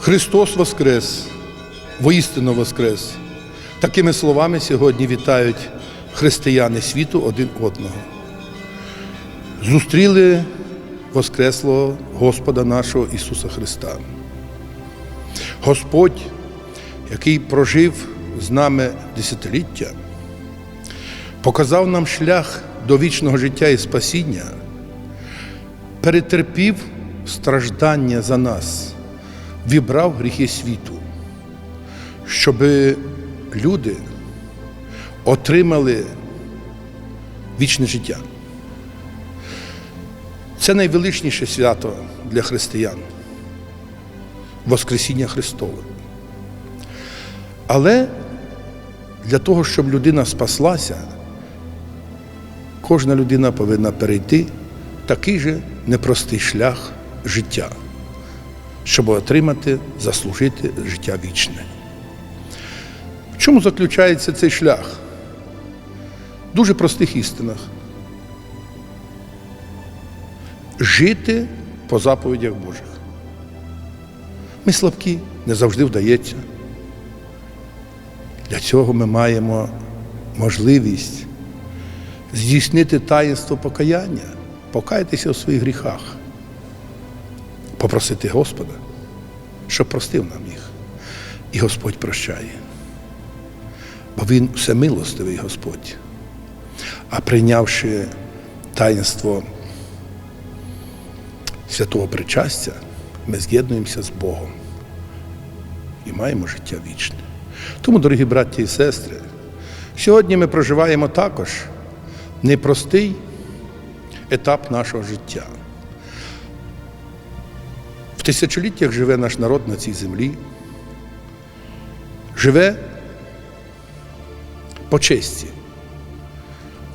Христос Воскрес, воістину Воскрес. Такими словами сьогодні вітають християни світу один одного. Зустріли Воскреслого Господа нашого Ісуса Христа. Господь, який прожив з нами десятиліття, показав нам шлях до вічного життя і спасіння, перетерпів страждання за нас, вібрав гріхи світу, щоб люди отримали вічне життя. Це найвеличніше свято для християн Воскресіння Христове. Але для того, щоб людина спаслася, кожна людина повинна перейти такий же непростий шлях життя, щоб отримати, заслужити життя вічне. В чому заключається цей шлях? В дуже простих істинах. Жити по заповідях Божих. Ми слабкі, не завжди вдається. Для цього ми маємо можливість здійснити таїнство покаяння, покаятися у своїх гріхах, попросити Господа, щоб простив нам їх. І Господь прощає. Бо Він всемилостивий Господь. А прийнявши таїнство святого причастя, ми з'єднуємося з Богом і маємо життя вічне. Тому, дорогі браті і сестри, сьогодні ми проживаємо також непростий етап нашого життя. Тисячоліттях живе наш народ на цій землі, живе по честі,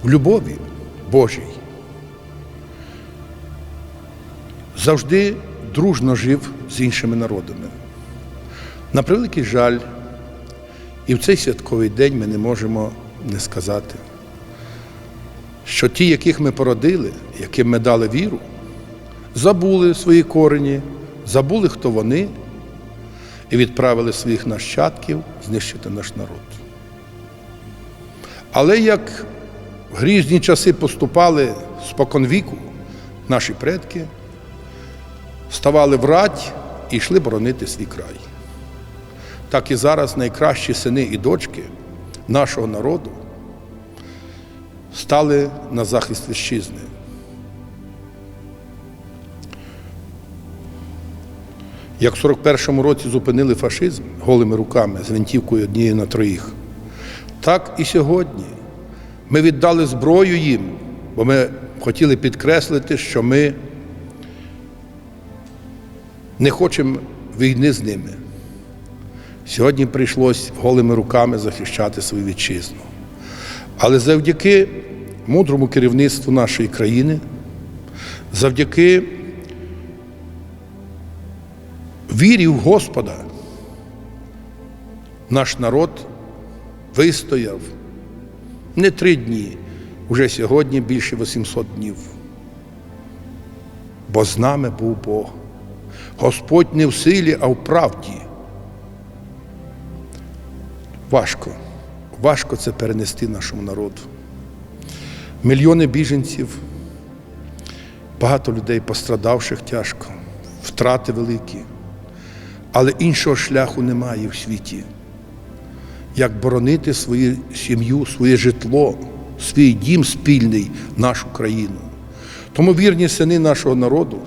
в любові Божій. Завжди дружно жив з іншими народами. На превеликий жаль, і в цей святковий день ми не можемо не сказати, що ті, яких ми породили, яким ми дали віру, забули свої корені, забули, хто вони, і відправили своїх нащадків знищити наш народ. Але як в грізні часи поступали споконвіку наші предки, ставали в рать і йшли боронити свій край. Так і зараз найкращі сини і дочки нашого народу стали на захист вітчизни. Як в 41-му році зупинили фашизм голими руками з гвинтівкою однією на троїх, так і сьогодні ми віддали зброю їм, бо ми хотіли підкреслити, що ми не хочемо війни з ними. Сьогодні прийшлось голими руками захищати свою вітчизну. Але завдяки мудрому керівництву нашої країни, завдяки вірі в Господа, наш народ вистояв не три дні, уже сьогодні більше 800 днів. Бо з нами був Бог. Господь не в силі, а в правді. Важко, важко це перенести нашому народу. Мільйони біженців, багато людей пострадавших тяжко, втрати великі. Але іншого шляху немає в світі, як боронити свою сім'ю, своє житло, свій дім спільний, нашу країну. Тому вірні сини нашого народу,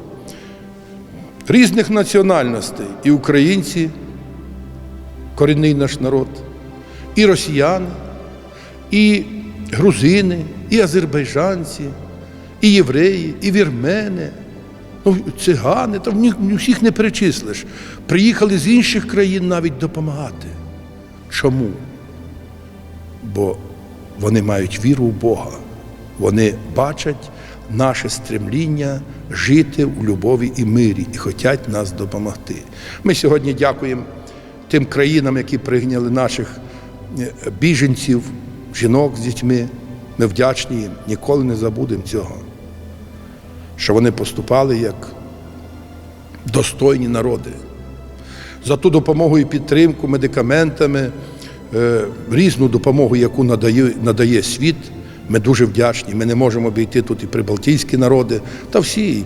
різних національностей, і українці, корінний наш народ, і росіяни, і грузини, і азербайджанці, і євреї, і вірмени, ну, цигани, там ні, всіх не перечислиш. Приїхали з інших країн навіть допомагати. Чому? Бо вони мають віру в Бога, вони бачать наше стремління жити в любові і мирі і хочуть нас допомогти. Ми сьогодні дякуємо тим країнам, які прийняли наших е, біженців, жінок з дітьми. Ми вдячні їм, ніколи не забудемо цього, що вони поступали як достойні народи. за ту допомогу і підтримку медикаментами, е, різну допомогу, яку надає, надає світ. Ми дуже вдячні. Ми не можемо обійти тут і прибалтійські народи, та всі і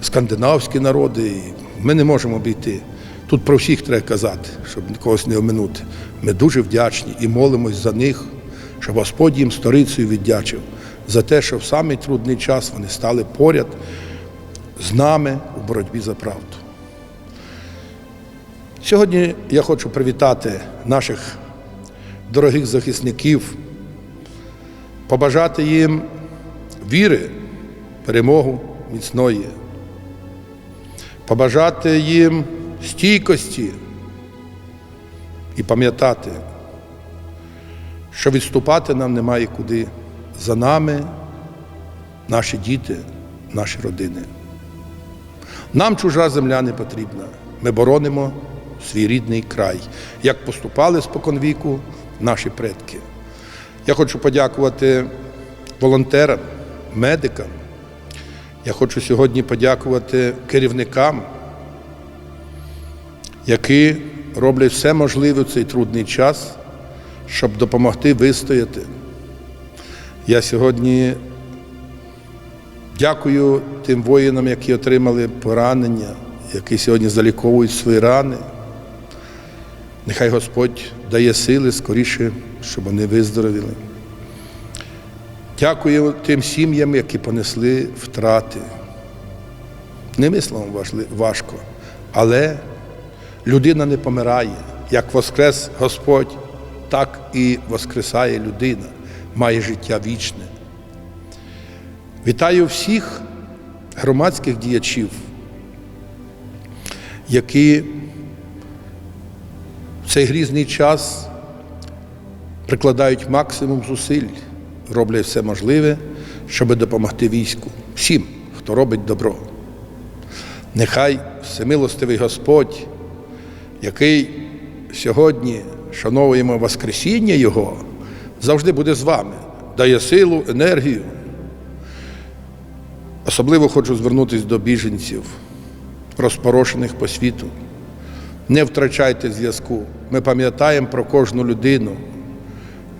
скандинавські народи. І Ми не можемо обійти. Тут про всіх треба казати, щоб когось не оминути. Ми дуже вдячні і молимось за них, щоб Господь їм сторицею віддячив за те, що в самий трудний час вони стали поряд з нами у боротьбі за правду. Сьогодні я хочу привітати наших дорогих захисників, побажати їм віри, перемогу міцної, побажати їм стійкості і пам'ятати, що відступати нам немає куди. За нами наші діти, наші родини. Нам чужа земля не потрібна. Ми боронимо свій рідний край, як поступали споконвіку наші предки. Я хочу подякувати волонтерам, медикам. Я хочу сьогодні подякувати керівникам, які роблять все можливе в цей трудний час, щоб допомогти вистояти. Я сьогодні дякую тим воїнам, які отримали поранення, які сьогодні заліковують свої рани. Нехай Господь дає сили скоріше, щоб вони виздоровіли. Дякую тим сім'ям, які понесли втрати. Немислимо важко, але людина не помирає. Як воскрес Господь, так і воскресає людина, має життя вічне. Вітаю всіх громадських діячів, які в цей грізний час прикладають максимум зусиль, роблять все можливе, щоб допомогти війську, всім, хто робить добро. Нехай всемилостивий Господь, який сьогодні шановуємо Воскресіння Його, завжди буде з вами, дає силу, енергію. Особливо хочу звернутися до біженців, розпорошених по світу. Не втрачайте зв'язку. Ми пам'ятаємо про кожну людину.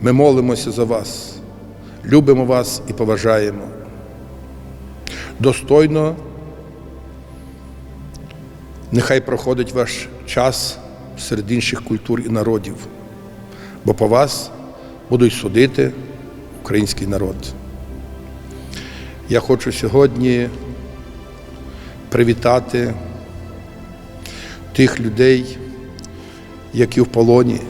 Ми молимося за вас, любимо вас і поважаємо. Достойно, нехай проходить ваш час серед інших культур і народів, бо по вас будуть судити український народ. Я хочу сьогодні привітати тих людей, які в полоні,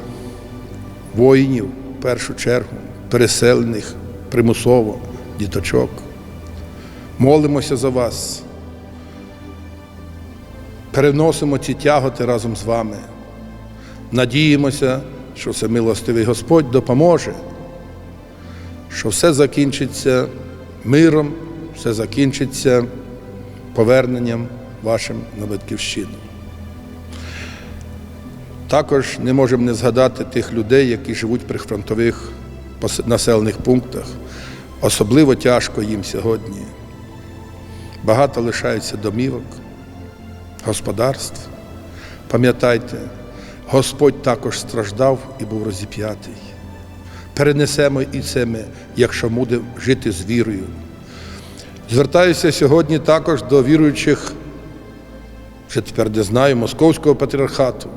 воїнів в першу чергу, переселених примусово, діточок. Молимося за вас, переносимо ці тяготи разом з вами. Надіємося, що це милостивий Господь допоможе, що все закінчиться миром, все закінчиться поверненням вашим на батьківщину. Також не можемо не згадати тих людей, які живуть в прифронтових населених пунктах. Особливо тяжко їм сьогодні. Багато лишаються домівок, господарств. Пам'ятайте, Господь також страждав і був розіп'ятий. Перенесемо і це ми, якщо будемо жити з вірою. Звертаюся сьогодні також до віруючих, вже тепер не знаю, Московського патріархату.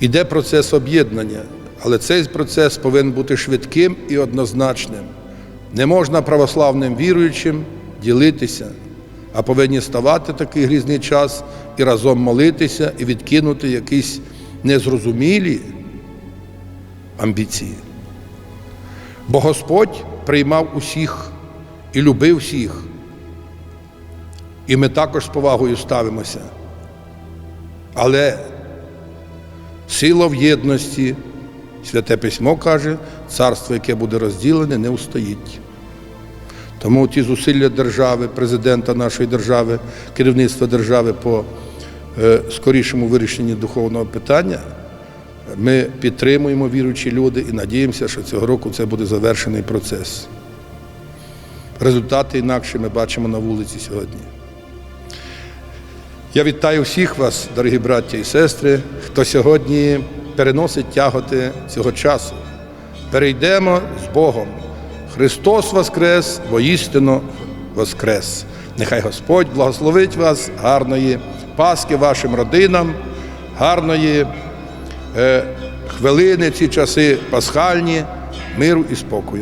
Іде процес об'єднання, але цей процес повинен бути швидким і однозначним. Не можна православним віруючим ділитися, а повинні ставати такий грізний час і разом молитися і відкинути якісь незрозумілі амбіції. Бо Господь приймав усіх і любив всіх. І ми також з повагою ставимося. Але сила в єдності, Святе Письмо каже, царство, яке буде розділене, не устоїть. Тому ті зусилля держави, президента нашої держави, керівництва держави по е, скорішому вирішенні духовного питання, ми підтримуємо віруючі люди і надіємося, що цього року це буде завершений процес. Результати інакше ми бачимо на вулиці сьогодні. Я вітаю всіх вас, дорогі браття і сестри, хто сьогодні переносить тяготи цього часу. Перейдемо з Богом. Христос Воскрес, воістину Воскрес. Нехай Господь благословить вас, гарної Пасхи вашим родинам, гарної е, хвилини, ці часи пасхальні, миру і спокою.